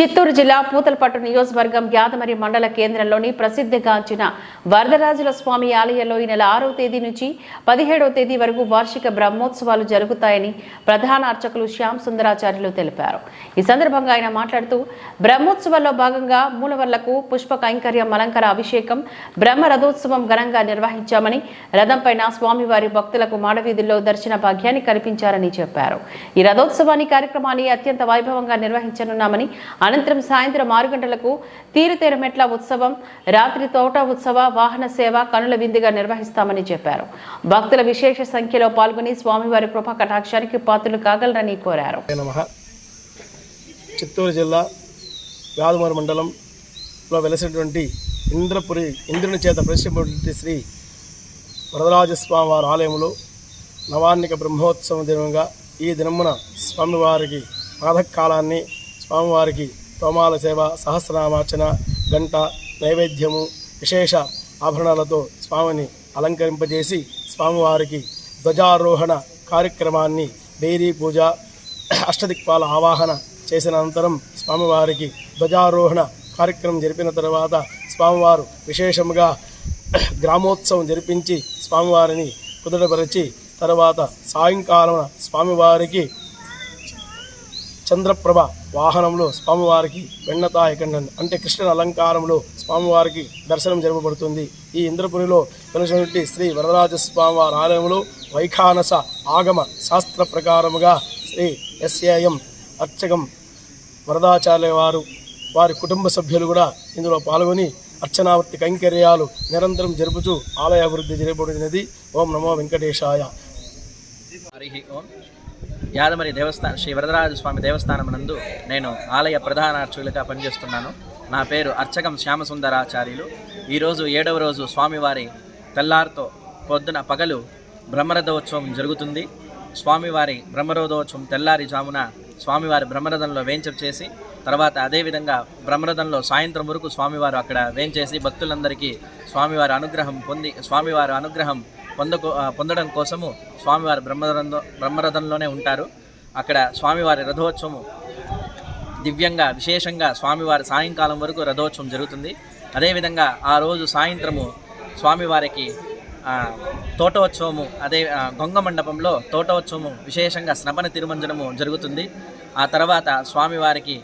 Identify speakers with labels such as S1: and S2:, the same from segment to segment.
S1: చిత్తూరు జిల్లా పూతలపట్టు నియోజకవర్గం యాదమరి మండల కేంద్రంలోని ప్రసిద్ధిగాంచిన వరదరాజుల స్వామి ఆలయంలో ఈ నెల ఆరవ తేదీ నుంచి పదిహేడవ తేదీ వరకు వార్షిక బ్రహ్మోత్సవాలు జరుగుతాయని ప్రధాన అర్చకులు శ్యామ్ సుందరాచార్యులు తెలిపారు. ఈ సందర్భంగా ఆయన మాట్లాడుతూ బ్రహ్మోత్సవాల్లో భాగంగా మూలవర్లకు పుష్ప కైంకర్యం అలంకార అభిషేకం బ్రహ్మ రథోత్సవం ఘనంగా నిర్వహించామని రథంపైన స్వామివారి భక్తులకు మాడవీధుల్లో దర్శన భాగ్యాన్ని కల్పించారని చెప్పారు. ఈ రథోత్సవాన్ని కార్యక్రమాన్ని అత్యంత వైభవంగా నిర్వహించనున్నామని అనంతరం సాయంత్రం ఆరు గంటలకు తీరుతేర మెట్ల ఉత్సవం రాత్రి తోట ఉత్సవ వాహన సేవ కనుల విందుగా నిర్వహిస్తామని చెప్పారు. భక్తుల విశేష సంఖ్యలో పాల్గొని స్వామివారి కృపా కటాక్షానికి పాత్రలు కాగలరని కోరారు.
S2: చిత్తూరు జిల్లా యాదమూరు మండలంలో వెలసినటువంటి ఇంద్రపురి ఇంద్రుని చేత ప్రతిష్ఠింపబడినటువంటి శ్రీ వరదరాజస్వామి వారి ఆలయంలో నవాన్నిక బ్రహ్మోత్సవం దినంగా ఈ దినమున స్వామివారికి ప్రాతకాలాన్ని స్వామివారికి తోమాల సేవ సహస్రనామార్చన గంట నైవేద్యము విశేష ఆభరణాలతో స్వామిని అలంకరింపజేసి స్వామివారికి ధ్వజారోహణ కార్యక్రమాన్ని డైరీ పూజ అష్టదిక్పాల ఆవాహన చేసిన అనంతరం స్వామివారికి ధ్వజారోహణ కార్యక్రమం జరిపిన తర్వాత స్వామివారు విశేషముగా గ్రామోత్సవం జరిపించి స్వామివారిని కుదుటపరిచి తర్వాత సాయంకాలం స్వామివారికి చంద్రప్రభ వాహనంలో స్వామివారికి వెన్నతాయకండన్ అంటే కృష్ణ అలంకారంలో స్వామివారికి దర్శనం జరపబడుతుంది. ఈ ఇంద్రపురిలో వెలసినటువంటి శ్రీ వరదరాజ స్వామివారి ఆలయంలో వైఖానస ఆగమ శాస్త్ర ప్రకారముగా శ్రీ ఎస్ఏఎం అర్చకం వరదాచార్య వారు వారి కుటుంబ సభ్యులు కూడా ఇందులో పాల్గొని అర్చనావర్తి కైంకర్యాలు నిరంతరం జరుపుతూ ఆలయ అభివృద్ధి జరపబడినది. ఓం నమో వెంకటేశాయ.
S3: హరి ఓం. యాదమరి దేవస్థానం శ్రీ వరదరాజ స్వామి దేవస్థానం నందు నేను ఆలయ ప్రధాన అర్చకులుగా పనిచేస్తున్నాను. నా పేరు అర్చకం శ్యామసుందరాచార్యులు. ఈరోజు ఏడవ రోజు స్వామివారి తెల్లారితో పొద్దున పగలు బ్రహ్మరథోత్సవం జరుగుతుంది. స్వామివారి బ్రహ్మరథోత్సవం తెల్లారి జామున స్వామివారి బ్రహ్మరథంలో వేంచం చేసి తర్వాత అదేవిధంగా బ్రహ్మరథంలో సాయంత్రం వరకు స్వామివారు అక్కడ వేంచేసి భక్తులందరికీ స్వామివారి అనుగ్రహం పొంది స్వామివారి అనుగ్రహం పొంద పొందడం కోసము స్వామివారి బ్రహ్మరథంలో బ్రహ్మరథంలోనే ఉంటారు. అక్కడ స్వామివారి రథోత్సవము దివ్యంగా విశేషంగా స్వామివారి సాయంకాలం వరకు రథోత్సవం జరుగుతుంది. అదేవిధంగా ఆ రోజు సాయంత్రము స్వామివారికి తోటోత్సవము అదే గొంగ మండపంలో తోటోత్సవము విశేషంగా స్నపన తిరుమంజనము జరుగుతుంది. ఆ తర్వాత స్వామివారికి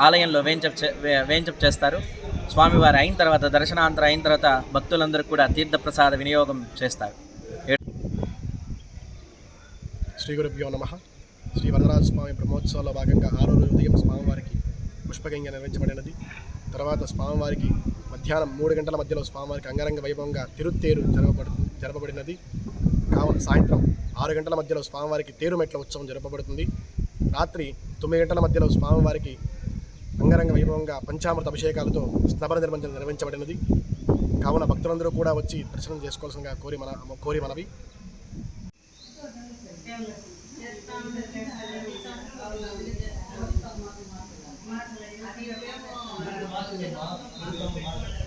S3: ఆలయంలో వేంచప్ చే- వే- వేంచప్ చేస్తారు. స్వామివారి అయిన తర్వాత దర్శనాంతరం అయిన తర్వాత భక్తులందరూ కూడా తీర్థప్రసాద వినియోగం చేస్తారు.
S2: శ్రీ గురుభ్యో నమ. శ్రీ వరదరాజ స్వామి బ్రహ్మోత్సవాల్లో భాగంగా ఆరో రోజు ఉదయం స్వామివారికి పుష్పగంగా నిర్వహించబడినది. తర్వాత స్వామివారికి మధ్యాహ్నం మూడు గంటల మధ్యలో స్వామివారికి అంగరంగ వైభవంగా తిరుత్తేరు జరపబడుతుంది జరపబడినది. కావున సాయంత్రం ఆరు గంటల మధ్యలో స్వామివారికి తేరుమెట్ల ఉత్సవం జరపబడుతుంది. రాత్రి తొమ్మిది గంటల మధ్యలో స్వామివారికి అంగరంగ వైభవంగా పంచామృత అభిషేకాలతో స్నబర నిర్మంజనం నిర్వహించబడినది. కావున భక్తులందరూ కూడా వచ్చి దర్శనం చేసుకోవాల్సిందిగా కోరి మన కోరి మనవి.
S4: Yes, ma'am. Yes, ma'am.